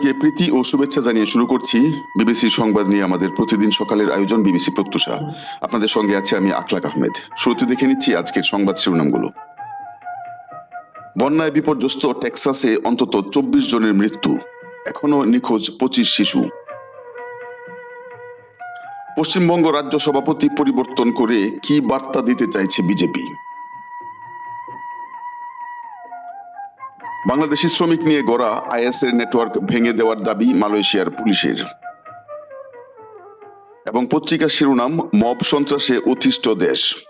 সবাইকে প্রীতি ও শুভেচ্ছা জানিয়ে শুরু করছি বিবিসি সংবাদ নিয়ে আমাদের প্রতিদিন সকালের আয়োজন বিবিসি প্রত্যুষা। আপনাদের সঙ্গে আছে আমি আকলাক আহমেদ। শুরুতে দেখে নিচ্ছি আজকের সংবাদ শিরোনামগুলো। বন্যায় বিপর্যস্ত টেক্সাসে অন্তত চব্বিশ জনের মৃত্যু। এখনও নিখোঁজ পঁচিশ শিশু। পশ্চিমবঙ্গ রাজ্য সভাপতি পরিবর্তন করে কি বার্তা দিতে চাইছে বিজেপি? বাংলাদেশি শ্রমিক নিয়ে গড়া আইএস এর নেটওয়ার্ক ভেঙে দেওয়ার দাবি মালয়েশিয়ার পুলিশের। এবং পত্রিকার শিরোনাম, মব সন্ত্রাসে অতিষ্ঠ দেশ।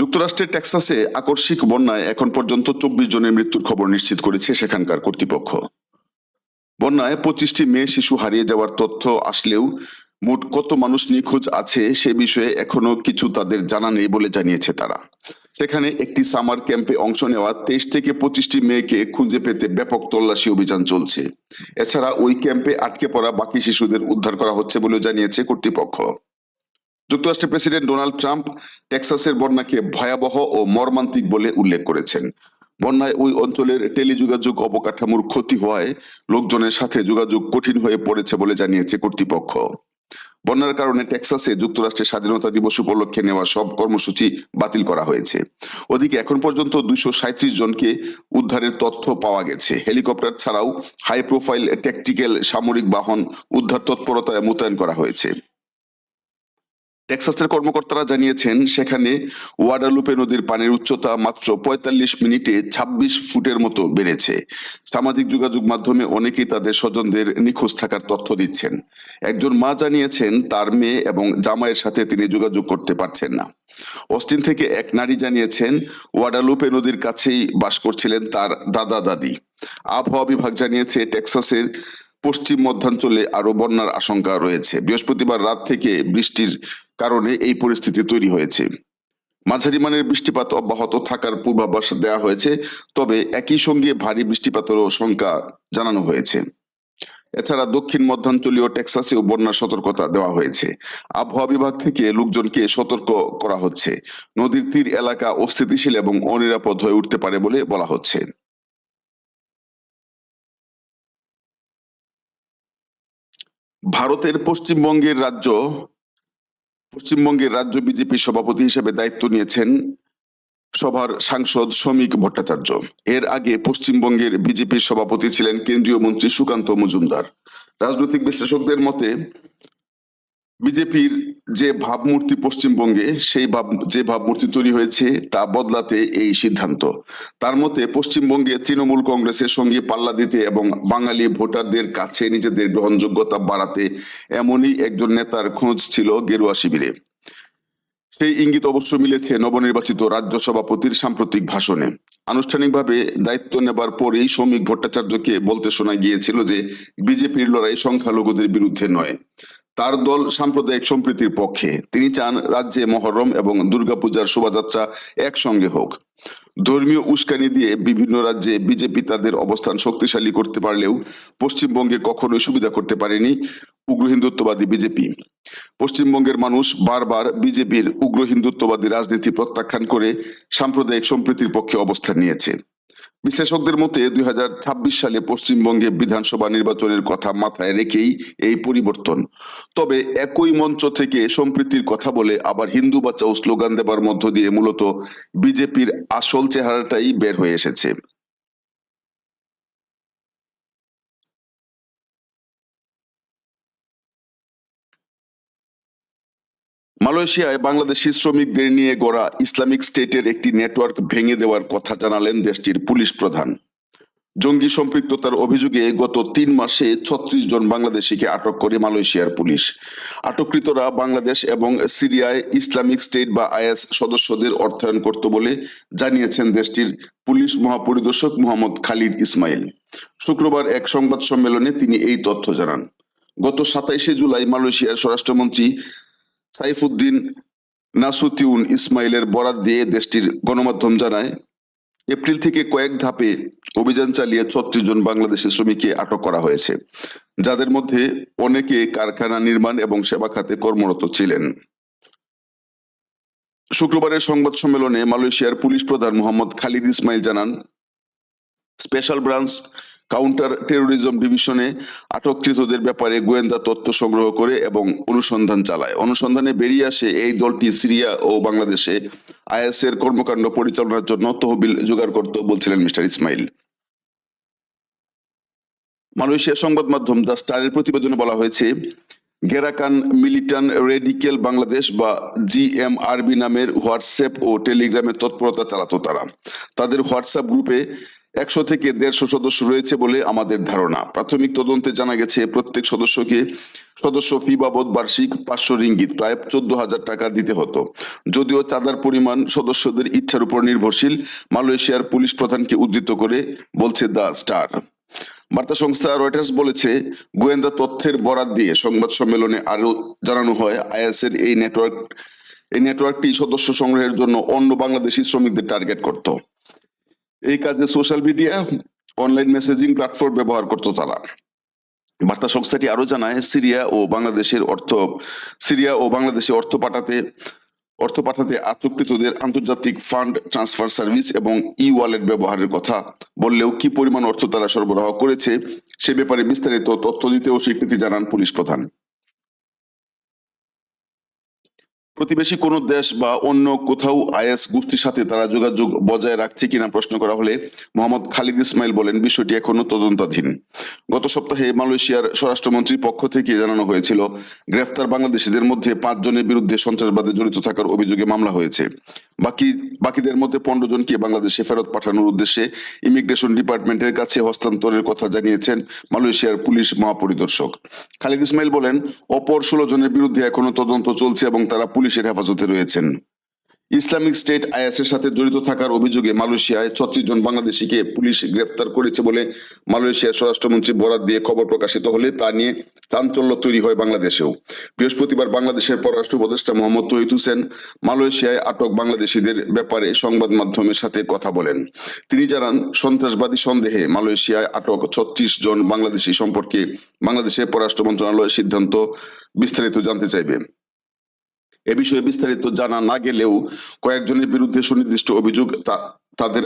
যুক্তরাষ্ট্রের টেক্সাসে আকস্মিক বন্যায় এখন পর্যন্ত চব্বিশ জনের মৃত্যুর খবর নিশ্চিত করেছে সেখানকার কর্তৃপক্ষ। বন্যায় পঁচিশটি মেয়ে শিশু হারিয়ে যাওয়ার তথ্য আসলেও মোট কত মানুষ নিখোঁজ আছে সে বিষয়ে এখনও কিছু তাদের জানা নেই বলে জানিয়েছে তারা। সেখানে একটি সামার ক্যাম্পে অংশ নেওয়া তেইশ থেকে পঁচিশটি মেয়েকে খুঁজে পেতে ব্যাপক তল্লাশি অভিযান চলছে। এছাড়া ওই ক্যাম্পে আটকে পড়া বাকি শিশুদের উদ্ধার করা হচ্ছে বলে জানিয়েছে কর্তৃপক্ষ। যুক্তরাষ্ট্রের প্রেসিডেন্ট ডোনাল্ড ট্রাম্প টেক্সাসের বন্যাকে ভয়াবহ ও মর্মান্তিক বলে উল্লেখ করেছেন। বন্যায় ওই অঞ্চলের টেলিযোগাযোগ অবকাঠামোর ক্ষতি হওয়ায় লোকজনের সাথে যোগাযোগ কঠিন হয়ে পড়েছে বলে জানিয়েছে কর্তৃপক্ষ। বন্যার কারণে টেক্সাসে যুক্তরাষ্ট্রের স্বাধীনতা দিবস উপলক্ষে নেওয়া সব কর্মসূচি বাতিল করা হয়েছে। ওদিকে এখন পর্যন্ত দুইশো জনকে উদ্ধারের তথ্য পাওয়া গেছে। হেলিকপ্টার ছাড়াও হাই প্রোফাইল ট্যাকটিক্যাল সামরিক বাহন উদ্ধার তৎপরতায় মোতায়েন করা হয়েছে। টেক্সাসের কর্মকর্তারা জানিয়েছেন, সেখানে ওয়াডালুপে নদীর পানির উচ্চতা মাত্র পঁয়তাল্লিশ মিনিটে ২৬ ফুটের মতো বেড়েছে। সামাজিক যোগাযোগ মাধ্যমে অনেকেই তাদের স্বজনদের নিখোঁজ থাকার তথ্য দিচ্ছেন। একজন মা জানিয়েছেন, তার মেয়ে এবং জামাইয়ের সাথে তিনি যোগাযোগ করতে পারছেন না। অস্টিন থেকে এক নারী জানিয়েছেন, ওয়াডালুপে নদীর কাছেই বাস করছিলেন তার দাদা দাদি আবহাওয়া বিভাগ জানিয়েছে, টেক্সাসের পশ্চিম মধ্যাঞ্চলে আরও বন্যার আশঙ্কা রয়েছে। বৃহস্পতিবার রাত থেকে বৃষ্টির কারণে এই পরিস্থিতি তৈরি হয়েছে। মাঝারি মানের বৃষ্টিপাত অব্যাহত থাকার পূর্বাভাস দেওয়া হয়েছে, তবে একই সঙ্গে ভারী বৃষ্টিপাতেরও শঙ্কা জানানো হয়েছে। এছাড়া দক্ষিণ মধ্যাঞ্চলীয় টেক্সাসেও বন্যার সতর্কতা দেওয়া হয়েছে। আবহাওয়া বিভাগ থেকে লোকজনকে সতর্ক করা হচ্ছে। নদীর তীর এলাকা অস্থিতিশীল এবং অনিরাপদ হয়ে উঠতে পারে বলে বলা হচ্ছে। ভারতের পশ্চিমবঙ্গের রাজ্য পশ্চিমবঙ্গের রাজ্য বিজেপি সভাপতি হিসেবে দায়িত্ব নিয়েছেন সভার সাংসদ শ্রমিক ভট্টাচার্য। এর আগে পশ্চিমবঙ্গের বিজেপির সভাপতি ছিলেন কেন্দ্রীয় মন্ত্রী সুকান্ত মজুমদার। রাজনৈতিক বিশ্লেষকদের মতে, বিজেপির যে ভাবমূর্তি পশ্চিমবঙ্গে, সেই ভাব, যে ভাবমূর্তি তৈরি হয়েছে, তা বদলাতে এই সিদ্ধান্ত। তার মতে, পশ্চিমবঙ্গে তৃণমূল কংগ্রেসের সঙ্গে পাল্লা দিতে এবং বাঙালি ভোটারদের কাছে নিজেদের গ্রহণযোগ্যতা বাড়াতে এমনই একজন নেতার খোঁজ ছিল গেরুয়া শিবিরে। সেই ইঙ্গিত অবশ্য মিলেছে নবনির্বাচিত রাজ্য সভাপতির সাম্প্রতিক ভাষণে। আনুষ্ঠানিকভাবে দায়িত্ব নেবার পরেই শ্রমিক ভট্টাচার্যকে বলতে শোনা গিয়েছিল যে, বিজেপির লড়াই সংখ্যালঘুদের বিরুদ্ধে নয়। তার দল সাম্প্রদায়িক সম্প্রীতির পক্ষে। তিনি চান রাজ্যে মহরম এবং দুর্গাপূজার শোভাযাত্রা একসঙ্গে হোক। ধর্মীয় উস্কানি দিয়ে বিভিন্ন রাজ্যে বিজেপি তাদের অবস্থান শক্তিশালী করতে পারলেও পশ্চিমবঙ্গে কখনোই সুবিধা করতে পারেনি উগ্র হিন্দুত্ববাদী বিজেপি। পশ্চিমবঙ্গের মানুষ বারবার বিজেপির উগ্র হিন্দুত্ববাদী রাজনীতি প্রত্যাখ্যান করে সাম্প্রদায়িক সম্প্রীতির পক্ষে অবস্থান নিয়েছে। বিশ্লেষকদের মতে, দুই হাজার ছাব্বিশ সালে পশ্চিমবঙ্গে বিধানসভা নির্বাচনের কথা মাথায় রেখেই এই পরিবর্তন। তবে একই মঞ্চ থেকে সম্প্রীতির কথা বলে আবার হিন্দু বাঁচাও স্লোগান দেবার মধ্য দিয়ে মূলত বিজেপির আসল চেহারাটাই বের হয়ে এসেছে। মালয়েশিয়ায় বাংলাদেশি শ্রমিকদের নিয়ে গড়া ইসলামিক স্টেটের একটি নেটওয়ার্ক ভেঙে দেওয়ার কথা জানালেন দেশটির পুলিশ প্রধান। জঙ্গি সম্পৃক্ততার অভিযোগে গত তিন মাসে ছত্রিশ জন বাংলাদেশিকে আটক করে মালয়েশিয়ার পুলিশ। আটককৃতরা বাংলাদেশ এবং সিরিয়ায় ইসলামিক স্টেট বা আইএস সদস্যদের অর্থায়ন করত বলে জানিয়েছেন দেশটির পুলিশ মহাপরিদর্শক মোহাম্মদ খালিদ ইসমাইল। শুক্রবার এক সংবাদ সম্মেলনে তিনি এই তথ্য জানান। গত সাতাইশে জুলাই মালয়েশিয়ার স্বরাষ্ট্রমন্ত্রী সাইফুদ্দিন নাসুতিউন ইসমাইলের বরাত দিয়ে দেশটির গণমাধ্যম জানায়, এপ্রিল থেকে কয়েক ধাপে অভিযান চালিয়ে ছত্রিশ জন বাংলাদেশি শ্রমিককে আটক করা হয়েছে, যাদের মধ্যে অনেকে কারখানা নির্মাণ এবং সেবা খাতে কর্মরত ছিলেন। শুক্রবারের সংবাদ সম্মেলনে মালয়েশিয়ার পুলিশ প্রধান মোহাম্মদ খালিদ ইসমাইল জানান, স্পেশাল ব্রাঞ্চ কাউন্টার টেরোরিজম ডিভিশনে আটককৃতদের ব্যাপারে গোয়েন্দা তথ্য সংগ্রহ করে এবং অনুসন্ধান চালায়। অনুসন্ধানে বেরিয়ে আসে এই দলটি সিরিয়া ও বাংলাদেশে। আইএস এর কর্মকাণ্ড পরিচালনার জন্য তহবিল জোগাড় করত বলছিলেন মিস্টার ইসমাইল। মালয়েশিয়া সংবাদ মাধ্যম দ্য স্টারের প্রতিবেদনে বলা হয়েছে, গেরাকান মিলিটান রেডিকেল বাংলাদেশ বা জিএমআরবি নামের হোয়াটসঅ্যাপ ও টেলিগ্রামে তৎপরতা চালাতো তারা। তাদের হোয়াটসঅ্যাপ গ্রুপে একশো থেকে দেড়শো সদস্য রয়েছে বলে আমাদের ধারণা। প্রাথমিক তদন্তে জানা গেছে, প্রত্যেক সদস্যকে সদস্য ফি বাবদ বার্ষিক পাঁচশো রিঙ্গিত, প্রায় চোদ্দ হাজার টাকা দিতে হতো। যদিও চাঁদার পরিমাণ সদস্যদের ইচ্ছার উপর নির্ভরশীল, মালয়েশিয়ার পুলিশ প্রধানকে উদ্ধৃত করে বলছে দ্য স্টার। বার্তা সংস্থা রয়টার্স বলেছে, গোয়েন্দা তথ্যের বরাত দিয়ে সংবাদ সম্মেলনে আরও জানানো হয় আইএস এর এই নেটওয়ার্ক, এই নেটওয়ার্কটি সদস্য সংগ্রহের জন্য অন্য বাংলাদেশি শ্রমিকদের টার্গেট করত। এই কাজে social media online messaging platform ব্যবহার করত তারা। বার্তা সংস্থাটি আরও জানায়, সিরিয়া ও বাংলাদেশের অর্থ, সিরিয়া ও বাংলাদেশে অর্থ পাঠাতে অর্থ পাঠাতে আতঙ্কিতদের আন্তর্জাতিক ফান্ড ট্রান্সফার সার্ভিস এবং ই ওয়ালেট ব্যবহারের কথা বললেও কি পরিমাণ অর্থ তারা সরবরাহ করেছে, সে ব্যাপারে বিস্তারিত তথ্য দিতেও স্বীকৃতি জানান পুলিশ প্রধান। প্রতিবেশী কোন দেশ বা অন্য কোথাও আইএস গোষ্ঠীর সাথে তারা যোগাযোগ বজায় রাখছে কিনা প্রশ্ন করা হলে মোহাম্মদ খালিদ ইসমাইল বলেন, বিষয়টি এখনও তদন্তাধীন। গত সপ্তাহে মালয়েশিয়ার স্বরাষ্ট্রমন্ত্রীর পক্ষ থেকে জানানো হয়েছিল, গ্রেফতার বাংলাদেশিদের মধ্যে পাঁচ জনের বিরুদ্ধে সন্ত্রাসবাদে জড়িত থাকার অভিযোগে মামলা হয়েছে। বাকি, বাকিদের মধ্যে পনেরো জনকে বাংলাদেশে ফেরত পাঠানোর উদ্দেশ্যে ইমিগ্রেশন ডিপার্টমেন্টের কাছে হস্তান্তরের কথা জানিয়েছেন মালয়েশিয়ার পুলিশ মহাপরিদর্শক। খালিদ ইসমাইল বলেন, অপর ষোলো জনের বিরুদ্ধে এখনও তদন্ত চলছে এবং তারা পুলিশের হেফাজতে রয়েছেন। ইসলামিক স্টেট আইএস এর সাথে জড়িত থাকার অভিযোগে মালয়েশিয়ায় ছত্রিশ জন বাংলাদেশিকে পুলিশ গ্রেফতার করেছে বলে মালয়েশিয়ার স্বরাষ্ট্রমন্ত্রী বরাদ দিয়ে খবর প্রকাশিত হলে তা নিয়ে চাঞ্চল্য তৈরি হয় বাংলাদেশেও। বৃহস্পতিবার বাংলাদেশের পররাষ্ট্র উপদেষ্টা মোহাম্মদ তহিদ হোসেন মালয়েশিয়ায় আটক বাংলাদেশিদের ব্যাপারে সংবাদ মাধ্যমের সাথে কথা বলেন। তিনি জানান, সন্ত্রাসবাদী সন্দেহে মালয়েশিয়ায় আটক ছত্রিশ জন বাংলাদেশি সম্পর্কে বাংলাদেশের পররাষ্ট্র মন্ত্রণালয়ের সিদ্ধান্ত বিস্তারিত জানতে চাইবে। এ বিষয়ে বিস্তারিত জানা না গেলেও কয়েকজনের বিরুদ্ধে সুনির্দিষ্ট অভিযোগ তাদের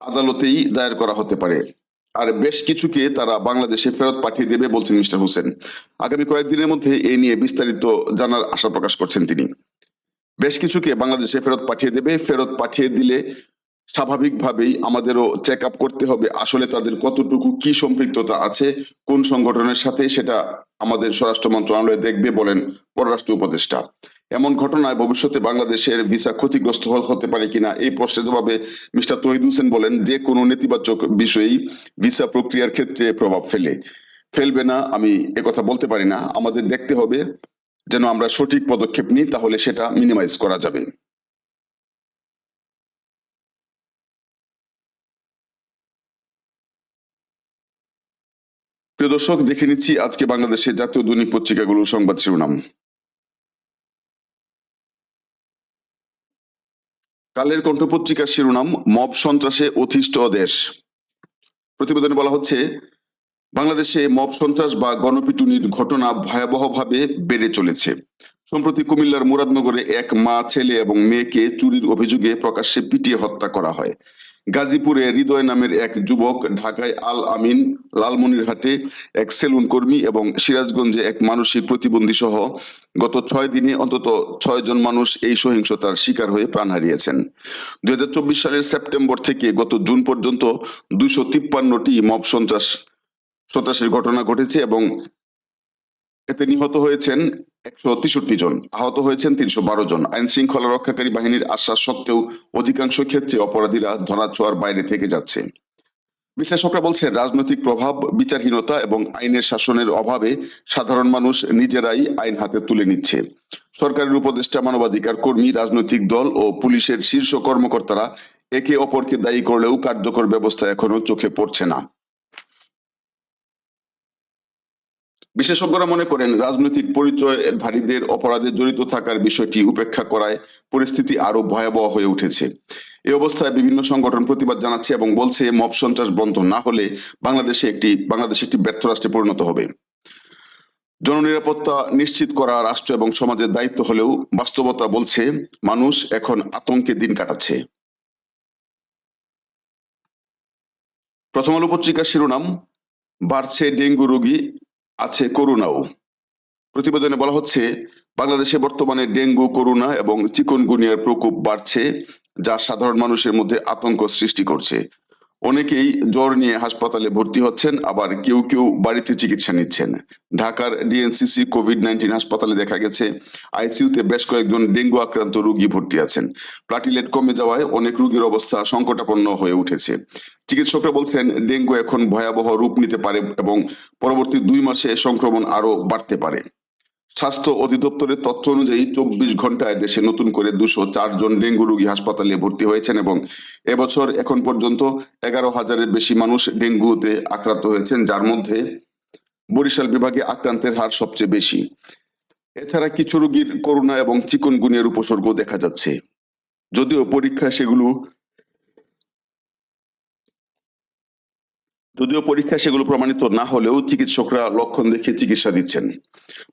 আদালতেই দায়ের করা হতে পারে। আর বেশ কিছুকে তারা বাংলাদেশে ফেরত পাঠিয়ে দেবে বলছেন মিস্টার হোসেন। আগামী কয়েকদিনের মধ্যে এই নিয়ে বিস্তারিত জানার আশা প্রকাশ করছেন তিনি। বেশ কিছুকে বাংলাদেশে ফেরত পাঠিয়ে দেবে। ফেরত পাঠিয়ে দিলে স্বাভাবিকভাবেই আমাদেরও চেক আপ করতে হবে। আসলে তাদের কতটুকু কি সম্পৃক্ততা আছে, কোন সংগঠনের সাথে, সেটা আমাদের স্বরাষ্ট্র মন্ত্রণালয় দেখবে বলেন পররাষ্ট্র উপদেষ্টা। এমন ঘটনায় ভবিষ্যতে বাংলাদেশের ভিসা ক্ষতিগ্রস্ত হতে পারে কিনা, এই প্রশ্নের জবাবে মিস্টার তহিদ হোসেন বলেন, যে কোনো নেতিবাচক বিষয়েই ভিসা প্রক্রিয়ার ক্ষেত্রে প্রভাব ফেলে। ফেলবে না, আমি একথা বলতে পারি না। আমাদের দেখতে হবে যেন আমরা সঠিক পদক্ষেপ নিই, তাহলে সেটা মিনিমাইজ করা যাবে। প্রিয় দর্শক, দেখে নিচ্ছি আজকে বাংলাদেশের জাতীয় দৈনিক পত্রিকাগুলোর সংবাদ শিরোনাম। কালের কণ্ঠ পত্রিকার শিরোনাম, মব সন্ত্রাসে অতিষ্ঠ দেশ। প্রতিবেদনে বলা হচ্ছে, বাংলাদেশে মব সন্ত্রাস বা গণপিটুনির ঘটনা ভয়াবহভাবে বেড়ে চলেছে। সম্প্রতি কুমিল্লার মুরাদনগরে এক মা, ছেলে এবং মেয়েকে চুরির অভিযোগে প্রকাশ্যে পিটিয়ে হত্যা করা হয়। গাজীপুরে হৃদয় নামের এক যুবক ঢাকায় আল আমিন লালমনিরহাটে এক সেলুন কর্মী এবং সিরাজগঞ্জে এক মানসিক প্রতিবন্ধী সহ গত ছয় দিনে অন্তত ছয় জন মানুষ এই সহিংসতার শিকার হয়ে প্রাণ হারিয়েছেন। দুই হাজার চব্বিশ সালের সেপ্টেম্বর থেকে গত জুন পর্যন্ত দুইশো তিপ্পান্নটি মব সন্ত্রাস, সন্ত্রাসের ঘটনা ঘটেছে এবং এতে নিহত হয়েছেন একশো তেষট্টি জন। আহত হয়েছেন তিনশো বারো জন। আইন শৃঙ্খলা রক্ষাকারী বাহিনীর আশ্বাস সত্ত্বেও অধিকাংশ ক্ষেত্রে অপরাধীরা ধরাছোঁয়ার বাইরে থেকে যাচ্ছে। বিশ্লেষকরা বলছে রাজনৈতিক প্রভাব, বিচারহীনতা এবং আইনের শাসনের অভাবে সাধারণ মানুষ নিজেরাই আইন হাতে তুলে নিচ্ছে। সরকারের উপদেষ্টা, মানবাধিকার কর্মী, রাজনৈতিক দল ও পুলিশের শীর্ষ কর্মকর্তারা একে অপরকে দায়ী করলেও কার্যকর ব্যবস্থা এখনও চোখে পড়ছে না। বিশেষজ্ঞরা মনে করেন রাজনৈতিক পরিচয়ধারীদের অপরাধে জড়িত থাকার বিষয়টি উপেক্ষা করায় পরিস্থিতি আরও ভয়াবহ হয়ে উঠেছে। এই অবস্থায় বিভিন্ন সংগঠন প্রতিবাদ জানাচ্ছে এবং বলছে মব সন্ত্রাস বন্ধ না হলে বাংলাদেশে একটি, বাংলাদেশ একটি ব্যর্থ রাষ্ট্রে পরিণত হবে। জননিরাপত্তা নিশ্চিত করা রাষ্ট্র এবং সমাজের দায়িত্ব হলেও বাস্তবতা বলছে মানুষ এখন আতঙ্কে দিন কাটাচ্ছে। প্রথম আলো পত্রিকার শিরোনাম, বাড়ছে ডেঙ্গু রোগী আছে করোনাও প্রতিবেদনে বলা হচ্ছে, বাংলাদেশে বর্তমানে ডেঙ্গু করোনা এবং চিকুনগুনিয়ার প্রকোপ বাড়ছে, যা সাধারণ মানুষের মধ্যে আতঙ্ক সৃষ্টি করছে। অনেকেই জ্বর নিয়ে হাসপাতালে ভর্তি হচ্ছেন, আবার কেউ কেউ বাড়িতে চিকিৎসা নিচ্ছেন। ঢাকার ডিএনসিসি কোভিড নাইন্টিন হাসপাতালে দেখা গেছে, আইসিইউতে বেশ কয়েকজন ডেঙ্গু আক্রান্ত রোগী ভর্তি আছেন। প্লাটিলেট কমে যাওয়ায় অনেক রোগীর অবস্থা সংকটাপন্ন হয়ে উঠেছে। চিকিৎসকরা বলছেন, ডেঙ্গু এখন ভয়াবহ রূপ নিতে পারে এবং পরবর্তী দুই মাসে সংক্রমণ আরও বাড়তে পারে। স্বাস্থ্য অধিদপ্তরের তথ্য অনুযায়ী চব্বিশ ঘন্টায় দেশে নতুন করে দুশো জন ডেঙ্গু রোগী হাসপাতালে ভর্তি হয়েছেন এবং এবছর এখন পর্যন্ত এগারো হাজারের বেশি মানুষ ডেঙ্গুতে আক্রান্ত হয়েছেন, যার মধ্যে বরিশাল বিভাগে আক্রান্তের হার সবচেয়ে বেশি। এছাড়া কিছু রোগীর করোনা এবং চিকনগুনিয়ার উপসর্গ দেখা যাচ্ছে। যদিও পরীক্ষায় সেগুলো যদিও পরীক্ষায় সেগুলো প্রমাণিত না হলেও চিকিৎসকরা লক্ষণ দেখে চিকিৎসা দিচ্ছেন।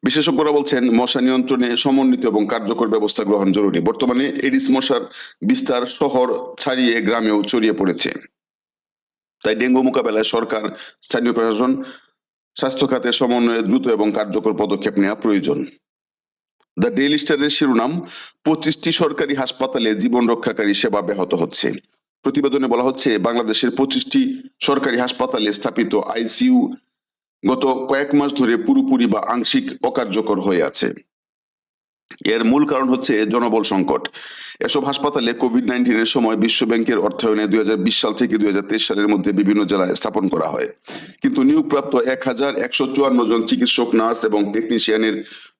বিশেষজ্ঞরা বলছেন, মশা নিয়ন্ত্রণে সমন্বিত এবং কার্যকর ব্যবস্থা গ্রহণ জরুরি। বর্তমানে এডিস মশার বিস্তার শহর ছাড়িয়ে গ্রামেও ছড়িয়ে পড়েছে। তাই ডেঙ্গু মোকাবেলায় সরকার, স্থানীয় প্রশাসন, স্বাস্থ্য খাতে সমন্বয়ে দ্রুত এবং কার্যকর পদক্ষেপ নেওয়া প্রয়োজন। দ্য ডেইলি স্টারের শিরোনাম, পঁচিশটি সরকারি হাসপাতালে জীবন রক্ষাকারী সেবা ব্যাহত হচ্ছে। প্রতিবেদনে বলা হচ্ছে, বাংলাদেশের পঁচিশটি সরকারি হাসপাতালে স্থাপিত আইসিইউ গত কয়েক মাস ধরে পুরোপুরি বা আংশিক অকার্যকর হয়ে আছে। এর মূল কারণ হচ্ছে জনবল সংকট। এসব হাসপাতালে কোভিড নাইন্টিনের সময় বিশ্ব ব্যাংকের অর্থায়নে দুই হাজার বিশ সাল থেকে দুই হাজার তেইশ সালের মধ্যে বিভিন্ন জেলায় স্থাপন করা হয়। কিন্তু নিয়োগপ্রাপ্ত এক হাজার একশো চুয়ান্ন জন চিকিৎসক, নার্স এবং টেকনিশিয়ানের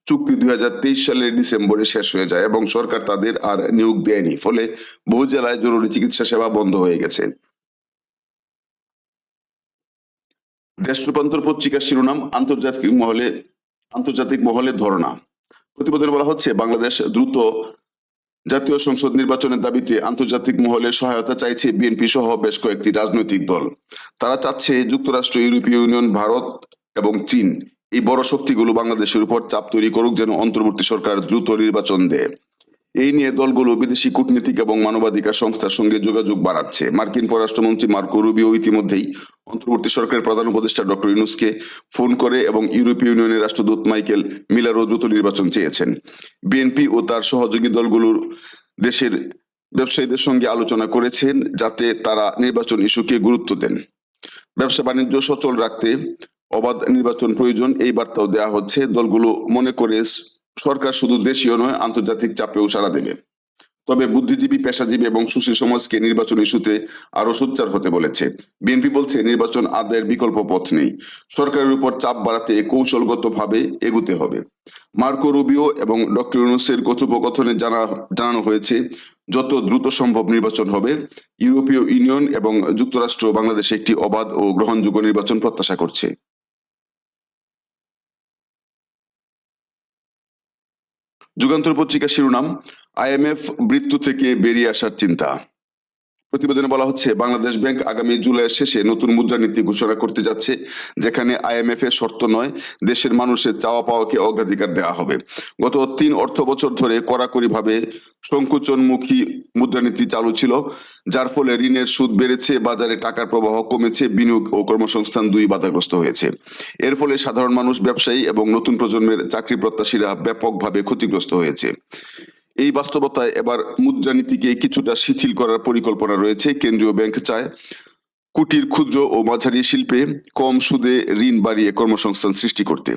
চুক্তি দুই হাজার তেইশ সালের ডিসেম্বরে শেষ হয়ে যায় এবং সরকার তাদের আর নিয়োগ দেয়নি, ফলে বহু জেলায় জরুরি চিকিৎসা সেবা বন্ধ হয়ে গেছে। দেশ রূপান্তর পত্রিকার শিরোনাম, আন্তর্জাতিক মহলে আন্তর্জাতিক মহলে ধর্ণা। প্রতিবেদনে বলা হচ্ছে, বাংলাদেশ দ্রুত জাতীয় সংসদ নির্বাচনের দাবিতে আন্তর্জাতিক মহলে সহায়তা চাইছে বিএনপি সহ বেশ কয়েকটি রাজনৈতিক দল। তারা চাচ্ছে যুক্তরাষ্ট্র, ইউরোপীয় ইউনিয়ন, ভারত এবং চীন এই বড় শক্তিগুলো বাংলাদেশের উপর চাপ তৈরি করুক যেন অন্তর্বর্তী সরকার দ্রুত নির্বাচন দেয়। এই নিয়ে দলগুলো বিদেশি কূটনীতিক এবং মানবাধিকার সংস্থার সঙ্গে যোগাযোগ বাড়াচ্ছে। মার্কিন পররাষ্ট্রমন্ত্রী মার্কো রুবিও ইতিমধ্যেই অন্তর্বর্তী সরকারের প্রধান উপদেষ্টা ডক্টর ইউনুসকে ফোন করে এবং ইউরোপীয় ইউনিয়নের রাষ্ট্রদূত মাইকেল মিলারও দ্রুত নির্বাচন চেয়েছেন। বিএনপি ও তার সহযোগী দলগুলোর দেশের ব্যবসায়ীদের সঙ্গে আলোচনা করেছেন যাতে তারা নির্বাচন ইস্যুকে গুরুত্ব দেন। ব্যবসা বাণিজ্য সচল রাখতে অবাধ নির্বাচন প্রয়োজন, এই বার্তাও দেওয়া হচ্ছে। দলগুলো মনে করে সরকার শুধু দেশীয় নয়, আন্তর্জাতিক চাপেও সাড়া দেবে। তবে বুদ্ধিজীবী, পেশাজীবী এবং সুশীল সমাজকে নির্বাচন ইস্যুতে আরও সোচ্চার হতে বলেছে। বিএনপি বলছে, নির্বাচন আদায়ের বিকল্প পথ নেই। সরকারের উপর চাপ বাড়াতে কৌশলগতভাবে এগুতে হবে। মার্কো রুবিও এবং ডক্টর ইউনুসের কথোপকথনে জানা জানানো হয়েছে, যত দ্রুত সম্ভব নির্বাচন হবে, ইউরোপীয় ইউনিয়ন এবং যুক্তরাষ্ট্র বাংলাদেশে একটি অবাধ ও গ্রহণযোগ্য নির্বাচন প্রত্যাশা করছে। যুগান্তর পত্রিকার শিরোনাম আইএমএফ মৃত্যু থেকে বেরিয়ে আসার চিন্তা। প্রতিবেদনে বলা হচ্ছে, বাংলাদেশ ব্যাংক আগামী জুলাইয়ের শেষে নতুন মুদ্রানীতি ঘোষণা করতে যাচ্ছে, যেখানে আইএমএফ এর শর্ত নয়, দেশের মানুষের চাওয়া পাওয়াকে অগ্রাধিকার দেওয়া হবে। গত তিন অর্থ বছর ধরে কড়াকড়ি ভাবে সংকোচনমুখী মুদ্রানীতি চালু ছিল, যার ফলে ঋণের সুদ বেড়েছে, বাজারে টাকার প্রবাহ কমেছে, বিনিয়োগ ও কর্মসংস্থান দুই বাধাগ্রস্ত হয়েছে। এর ফলে সাধারণ মানুষ, ব্যবসায়ী এবং নতুন প্রজন্মের চাকরি প্রত্যাশীরা ব্যাপকভাবে ক্ষতিগ্রস্ত হয়েছে। এই বাস্তবতায় এবার মুদ্রানীতিকে কিছুটা শিথিল করার পরিকল্পনা রয়েছে কেন্দ্রীয় ব্যাংক চায়। কুটির, ক্ষুদ্র ও মাঝারি শিল্পে কম সুদে ঋণ বাড়িয়ে কর্মসংস্থান সৃষ্টি করতে।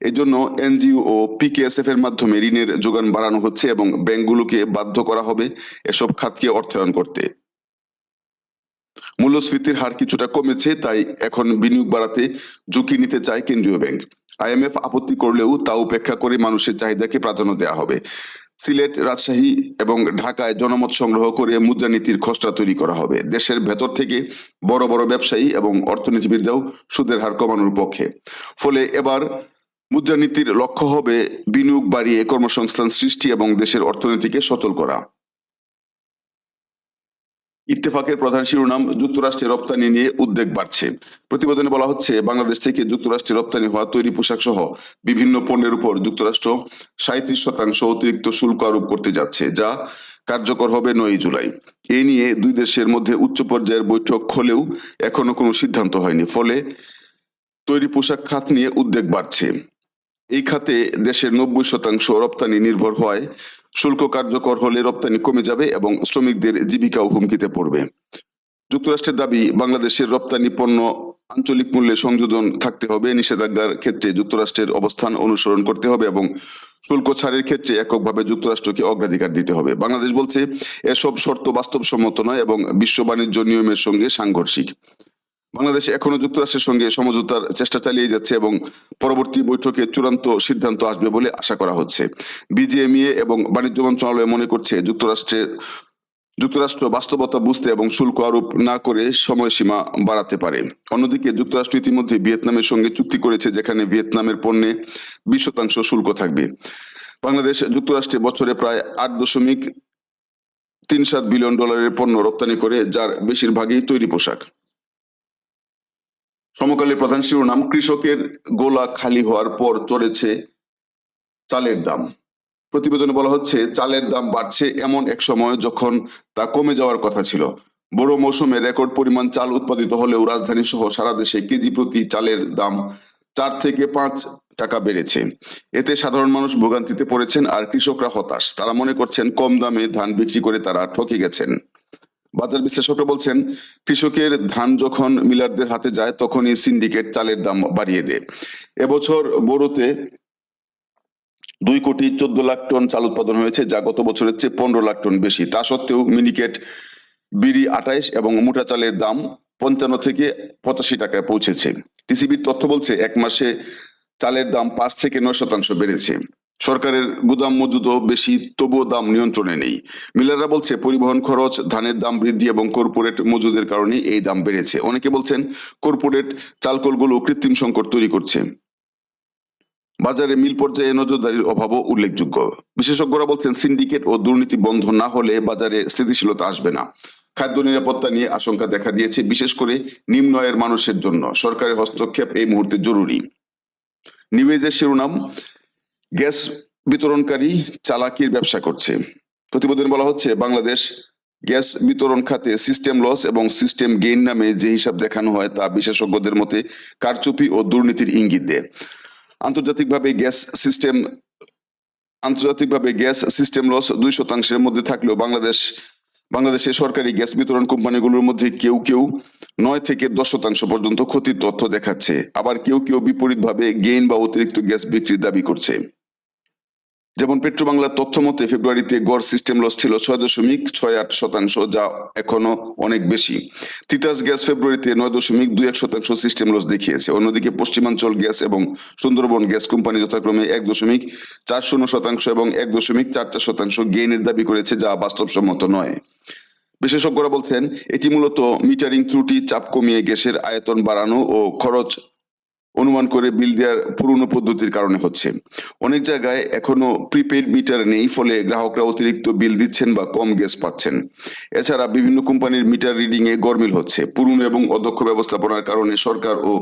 এজন্য এনজিও ও পিকেএসএফ এর মাধ্যমে ঋণের যোগান বাড়ানো হচ্ছে এবং ব্যাংকগুলোকে বাধ্য করা হবে এসব খাতকে অর্থায়ন করতে। মূল্যস্ফীতির হার কিছুটা কমেছে, তাই এখন বিনিয়োগ বাড়াতে ঝুঁকি নিতে চায় কেন্দ্রীয় ব্যাংক। আইএমএফ আপত্তি করলেও তা উপেক্ষা করে মানুষের চাহিদাকে প্রাধান্য দেওয়া হবে। সিলেট, রাজশাহী এবং ঢাকায় জনমত সংগ্রহ করে মুদ্রানীতির খসড়া তৈরি করা হবে। দেশের ভেতর থেকে বড় বড় ব্যবসায়ী এবং অর্থনীতিবিদরাও সুদের হার কমানোর পক্ষে। ফলে এবার মুদ্রানীতির লক্ষ্য হবে বিনিয়োগ বাড়িয়ে কর্মসংস্থান সৃষ্টি এবং দেশের অর্থনীতিকে সচল করা। ইত্তেফাকের প্রধান শিরোনাম যুক্তরাষ্ট্রে রপ্তানি নিয়ে উদ্বেগ বাড়ছে। প্রতিবেদনে বলা হচ্ছে, বাংলাদেশ থেকে যুক্তরাষ্ট্রে রপ্তানি হওয়া তৈরি পোশাক সহ বিভিন্ন পণ্যের উপর যুক্তরাষ্ট্র সাঁত্রিশ শতাংশ অতিরিক্ত শুল্ক আরোপ করতে যাচ্ছে, যা কার্যকর হবে নয় জুলাই। এ নিয়ে দুই দেশের মধ্যে উচ্চ পর্যায়ের বৈঠক হলেও এখনও কোনো সিদ্ধান্ত হয়নি, ফলে তৈরি পোশাক খাত নিয়ে উদ্বেগ বাড়ছে। এই খাতে দেশের নব্বই শতাংশ রপ্তানি নির্ভর হওয়ায় শুল্ক কার্যকর হলে রপ্তানি কমে যাবে এবং শ্রমিকদের জীবিকাও হুমকিতে পড়বে। যুক্তরাষ্ট্রের দাবি, বাংলাদেশের রপ্তানি পণ্য আঞ্চলিক মূল্যে সংযোজন থাকতে হবে, নিষেধাজ্ঞার ক্ষেত্রে যুক্তরাষ্ট্রের অবস্থান অনুসরণ করতে হবে এবং শুল্ক ছাড়ের ক্ষেত্রে এককভাবে যুক্তরাষ্ট্রকে অগ্রাধিকার দিতে হবে। বাংলাদেশ বলছে, এসব শর্ত বাস্তবসম্মত নয় এবং বিশ্ব বাণিজ্য নিয়মের সঙ্গে সাংঘর্ষিক। বাংলাদেশ এখনও যুক্তরাষ্ট্রের সঙ্গে সমঝোতার চেষ্টা চালিয়ে যাচ্ছে এবং পরবর্তী বৈঠকে চূড়ান্ত সিদ্ধান্ত আসবে বলে আশা করা হচ্ছে। বিজিএমইএ এবং বাণিজ্য মন্ত্রণালয় মনে করছে যুক্তরাষ্ট্রের যুক্তরাষ্ট্র বাস্তবতা বুঝতে এবং শুল্ক আরোপ না করে সময়সীমা বাড়াতে পারে। অন্যদিকে যুক্তরাষ্ট্র ইতিমধ্যে ভিয়েতনামের সঙ্গে চুক্তি করেছে যেখানে ভিয়েতনামের পণ্যে বিশ শতাংশ শুল্ক থাকবে। বাংলাদেশ যুক্তরাষ্ট্রে বছরে প্রায় আট দশমিক তিন সাত বিলিয়ন ডলারের পণ্য রপ্তানি করে, যার বেশিরভাগই তৈরি পোশাক। সমকালীন প্রধান শিরোনাম, কৃষকের গোলা খালি হওয়ার পর চড়েছে চালের দাম। প্রতিবেদনে বলা হচ্ছে, চালের দাম বাড়ছে এমন এক সময় যখন তা কমে যাওয়ার কথা ছিল। বড় মৌসুমে রেকর্ড পরিমাণ চাল উৎপাদিত হলেও রাজধানী সহ সারা দেশে কেজি প্রতি চালের দাম চার থেকে পাঁচ টাকা বেড়েছে। এতে সাধারণ মানুষ ভোগান্তিতে পড়েছেন আর কৃষকরা হতাশ। তারা মনে করছেন, কম দামে ধান বিক্রি করে তারা ঠকে গেছেন। বাজার বিশ্লেষকরা বলছেন, কৃষকের ধান যখন মিলারদের হাতে যায়, তখনই সিন্ডিকেট চালের দাম বাড়িয়ে দেয়। এবছর বোরোতে দুই কোটি চোদ্দ লাখ টন চাল উৎপাদন হয়েছে, যা গত বছরের চেয়ে পনেরো লাখ টন বেশি। তা সত্ত্বেও মিনিকেট, বিড়ি আঠাইশ এবং মোটা চালের দাম পঞ্চান্ন থেকে পঁচাশি টাকায় পৌঁছেছে। টিসিবির তথ্য বলছে, এক মাসে চালের দাম পাঁচ থেকে নয় শতাংশ বেড়েছে। সরকারের গুদাম মজুদও বেশি, তবুও দাম নিয়ন্ত্রণে নেই। মিলাররা বলছে, পরিবহন খরচ, ধানের দাম বৃদ্ধি এবং কর্পোরেট মজুদের কারণে এই দাম বেড়েছে। অনেকে বলছেন, কর্পোরেট চালকলগুলো কৃত্রিম সংকট তৈরি করছে। বাজারে মিল পর্যায়ে নজরদারির অভাবও উল্লেখযোগ্য। বিশেষজ্ঞরা বলছেন, সিন্ডিকেট ও দুর্নীতি বন্ধ না হলে বাজারে স্থিতিশীলতা আসবে না। খাদ্য নিরাপত্তা নিয়ে আশঙ্কা দেখা দিয়েছে, বিশেষ করে নিম্ন আয়ের মানুষের জন্য। সরকারের হস্তক্ষেপ এই মুহূর্তে জরুরি। নিবেজের শিরোনাম গ্যাস বিতরণকারী চালাকির ব্যবসা করছে। প্রতিবেদনে বলা হচ্ছে, বাংলাদেশ গ্যাস বিতরণ খাতে সিস্টেম লস এবং সিস্টেম গেইন নামে যে হিসাব দেখানো হয় তা বিশেষজ্ঞদের মতে কারচুপি ও দুর্নীতির ইঙ্গিত দেয়। আন্তর্জাতিকভাবে গ্যাস সিস্টেম, আন্তর্জাতিকভাবে গ্যাস সিস্টেম লস দুই শতাংশের মধ্যে থাকলেও বাংলাদেশ বাংলাদেশের সরকারি গ্যাস বিতরণ কোম্পানিগুলোর মধ্যে কেউ কেউ নয় থেকে দশ শতাংশ পর্যন্ত ক্ষতির তথ্য দেখাচ্ছে। আবার কেউ কেউ বিপরীতভাবে গেইন বা অতিরিক্ত গ্যাস বিক্রির দাবি করছে। যেমন পেট্রো বাংলার তথ্য মতে, ফেব্রুয়ারিতে গড় সিস্টেম লস ছিল ছয় দশমিক ছয় আট শতাংশ, যা এখনও অনেক বেশি। তিতাস গ্যাস ফেব্রুয়ারিতে নয় দশমিক দুই এক শতাংশ সিস্টেম লস দেখিয়েছে। অন্যদিকে পশ্চিমাঞ্চল গ্যাস এবং সুন্দরবন গ্যাস কোম্পানি যথাক্রমে এক দশমিক চার শূন্য শতাংশ এবং এক দশমিক চার চার শতাংশ গেইনের দাবি করেছে, যা বাস্তবসম্মত নয়। বিশেষজ্ঞরা বলছেন, এটি মূলত মিটারিং ত্রুটি, চাপ কমিয়ে গ্যাসের আয়তন বাড়ানো ও খরচ অনুমান করে বিল দেওয়ার পুরনো পদ্ধতির কারণে হচ্ছে। অনেক জায়গায় এখনও প্রিপেড মিটার নেই, ফলে গ্রাহকরা অতিরিক্ত বিল দিচ্ছেন বা কম গ্যাস পাচ্ছেন। এছাড়া বিভিন্ন কোম্পানির মিটার রিডিং এ গরমিল হচ্ছে। পুরনো এবং অদক্ষ ব্যবস্থাপনার কারণে সরকার ও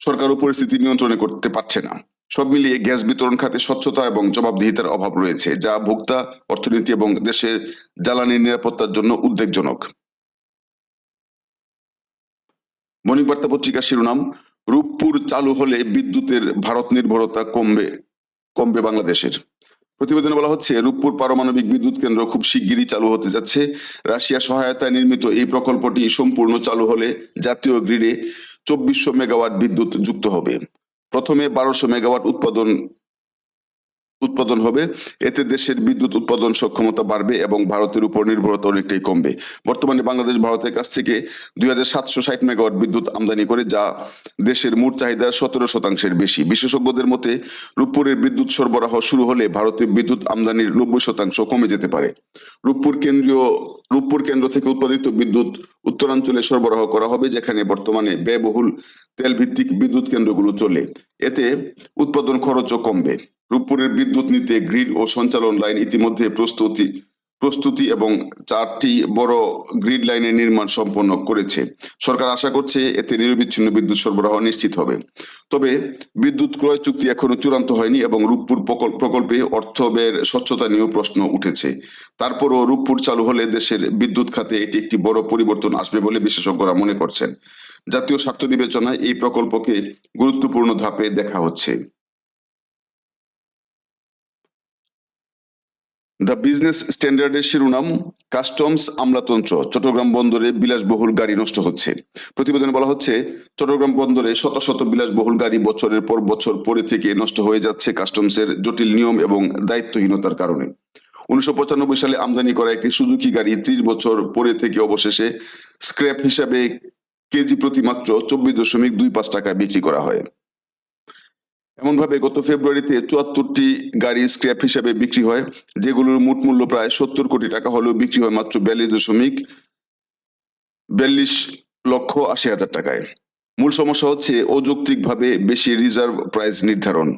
সরকারও পরিস্থিতি নিয়ন্ত্রণে করতে পারছে না। সব মিলিয়ে গ্যাস বিতরণ খাতে স্বচ্ছতা এবং জবাবদিহিতার অভাব রয়েছে, যা ভোক্তা, অর্থনীতি এবং দেশের জ্বালানি নিরাপত্তার জন্য উদ্বেগজনক। মর্নিং বার্তা পত্রিকার শিরোনাম রূপপুর চালু হলে বিদ্যুতের ভারত নির্ভরতা কমবে কমবে বাংলাদেশের। প্রতিবেদনে বলা হচ্ছে, রূপপুর পারমাণবিক বিদ্যুৎ কেন্দ্র খুব শিগগিরই চালু হতে যাচ্ছে। রাশিয়া সহায়তায় নির্মিত এই প্রকল্পটি সম্পূর্ণ চালু হলে জাতীয় গ্রিডে চব্বিশশো মেগাওয়াট বিদ্যুৎ যুক্ত হবে। প্রথমে বারোশো মেগাওয়াট উৎপাদন উৎপাদন হবে। এতে দেশের বিদ্যুৎ উৎপাদন সক্ষমতা বাড়বে এবং ভারতের উপর নির্ভরতা অনেকটাই কমবে। বর্তমানে বাংলাদেশ ভারতের কাছ থেকে দুই হাজার সাতশো ষাট মেগাওয়াট বিদ্যুৎ আমদানি করে, যা দেশের মোট চাহিদার সতেরো শতাংশের বেশি। বিশেষজ্ঞদের মতে, রূপপুরের বিদ্যুৎ সরবরাহ শুরু হলে ভারতীয় বিদ্যুৎ আমদানির নব্বই শতাংশ কমে যেতে পারে। রূপপুর কেন্দ্রীয়, রূপপুর কেন্দ্র থেকে উৎপাদিত বিদ্যুৎ উত্তরাঞ্চলে সরবরাহ করা হবে, যেখানে বর্তমানে ব্যয়বহুল তেল ভিত্তিক বিদ্যুৎ কেন্দ্রগুলো চলে। এতে উৎপাদন খরচও কমবে। রূপপুরের বিদ্যুৎ নিতে, গ্রিড ও সঞ্চালন লাইন ইতিমধ্যে প্রস্তুতি প্রস্তুতি এবং চারটি বড় গ্রিড লাইনের নির্মাণ সম্পন্ন করেছে। সরকার আশা করছে এতে নিরবিচ্ছিন্ন বিদ্যুৎ সরবরাহ নিশ্চিত হবে। তবে বিদ্যুৎ ক্রয় চুক্তি এখনও চূড়ান্ত হয়নি এবং রূপপুর প্রকল্পে অর্থ ব্যয়ের স্বচ্ছতা নিয়েও প্রশ্ন উঠেছে। তারপরও রূপপুর চালু হলে দেশের বিদ্যুৎ খাতে এটি একটি বড় পরিবর্তন আসবে বলে বিশেষজ্ঞরা মনে করছেন। জাতীয় স্বার্থ বিবেচনায় এই প্রকল্পকে গুরুত্বপূর্ণ ধাপে দেখা হচ্ছে। দ্য বিজনেস স্ট্যান্ডার্ডের শিরোনাম কাস্টমস আমলাতন্ত্র, চট্টগ্রাম বন্দরে বিলাসবহুল গাড়ি নষ্ট হচ্ছে। প্রতিবেদনে বলা হচ্ছে, চট্টগ্রাম বন্দরে শত শত বিলাসবহুল গাড়ি বছরের পর বছর পরে থেকে নষ্ট হয়ে যাচ্ছে কাস্টমসের জটিল নিয়ম এবং দায়িত্বহীনতার কারণে। উনিশশো পঁচানব্বই সালে আমদানি করা একটি সুজুকি গাড়ি ত্রিশ বছর পরে থেকে অবশেষে স্ক্র্যাপ হিসাবে কেজি প্রতি মাত্র চব্বিশ দশমিক দুই পাঁচ টাকায় বিক্রি করা হয়। এমন ভাবে গত ফেব্রুয়ারিতে চুয়াত্তরটি গাড়ি স্ক্র্যাপ হিসাবে বিক্রি হয়, যেগুলোর মোট মূল্য প্রায় সত্তর কোটি টাকা হলেও বিক্রি হয় মাত্র বিয়াল্লিশ দশমিক বিয়াল্লিশ লক্ষ আশি হাজার টাকায়। মূল সমস্যা হচ্ছে অযৌক্তিকভাবে বেশি রিজার্ভ প্রাইস নির্ধারণ।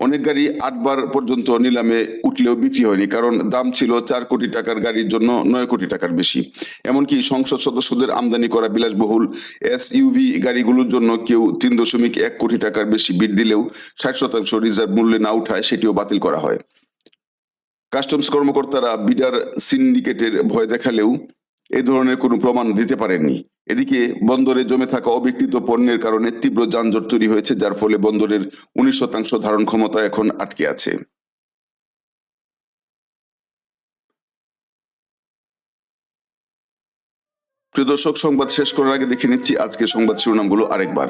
অনেক গাড়ি আটবার পর্যন্ত নিলামে উঠলেও বিক্রি হয়নি, কারণ দাম ছিল চার কোটি টাকার গাড়ির জন্য নয় কোটি টাকার বেশি। এমনকি সংসদ সদস্যদের আমদানি করা বিলাসবহুল এস ইউভি গাড়িগুলোর জন্য কেউ তিন দশমিক এক কোটি টাকার বেশি বিড দিলেও ষাট শতাংশ রিজার্ভ মূল্যে না উঠায় সেটিও বাতিল করা হয়। কাস্টমস কর্মকর্তারা বিডার সিন্ডিকেটের ভয় দেখালেও এ ধরনের কোনো প্রমাণ দিতে পারেননি। এদিকে বন্দরে জমে থাকা অবিকৃত পণ্যের কারণে তীব্র যানজট তৈরি হয়েছে, যার ফলে বন্দরের উনিশ শতাংশ ধারণ ক্ষমতা এখন আটকে আছে। প্রিয় দর্শক, সংবাদ শেষ করার আগে দেখে নিচ্ছি আজকে সংবাদ শিরোনামগুলো আরেকবার।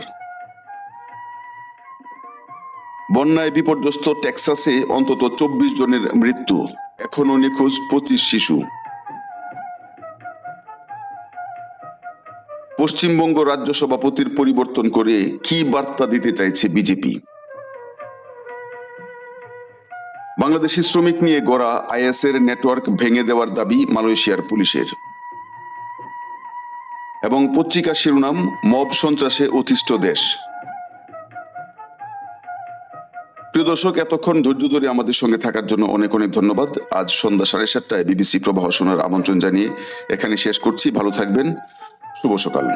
বন্যায় বিপর্যস্ত টেক্সাসে অন্তত চব্বিশ জনের মৃত্যু এখনও নিখোঁজ পঁচিশ শিশু। পশ্চিমবঙ্গ রাজ্য সভাপতির পরিবর্তন করে কি বার্তা দিতে চাইছে বিজেপি? বাংলাদেশি শ্রমিক নিয়ে গড়া আইএস এর নেটওয়ার্ক ভেঙে দেওয়ার দাবি মালয়েশিয়ার পুলিশের। এবং পত্রিকা শিরোনাম, মব সন্ত্রাসে অতিষ্ঠ দেশ। প্রিয় দর্শক, এতক্ষণ ধৈর্য ধরে আমাদের সঙ্গে থাকার জন্য অনেক অনেক ধন্যবাদ। আজ সন্ধ্যা সাড়ে সাতটায় বিবিসি প্রবাহ শোনার আমন্ত্রণ জানিয়ে এখানে শেষ করছি। ভালো থাকবেন। শুভ সকাল।